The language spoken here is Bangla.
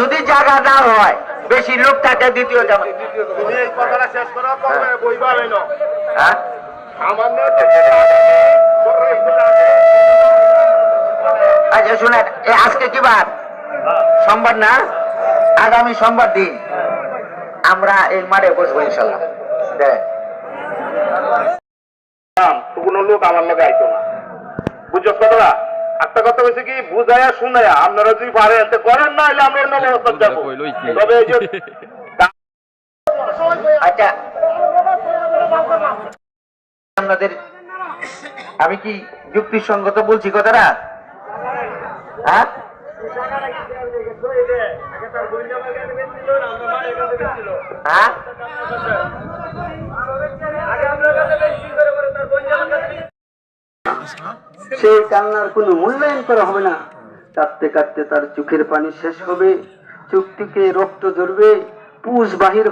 যদি জায়গা না হয় বেশি লোক থাকে দ্বিতীয় হ্যাঁ? আচ্ছা শুনেন আজকে কি বার? সোমবার না? আগামী সোমবার দিন। আমরা এই মাঠে বসবো ইনশাল্লাহ। কোনো লোক আমার লগে আইতো না। বুঝছ কথাটা? একটা কথা হয়েছে কি? বুঝাইয়া শুনাইয়া আপনারা যদি পারেন তো করেন না হলে আমরা অন্য ব্যবস্থা যাব তবে এই যে আচ্ছা। আপনাদের আমি কি যুক্তিসঙ্গত বলছি কথাটা? হ্যাঁ? হ্যাঁ? সেই কান্নার কোনো মূল্যায়ন করা হবে না। কাঁদতে কাঁদতে তার চোখের পানি শেষ হবে। চুক্তিকে রক্ত ঝরবে, পুষ বাহির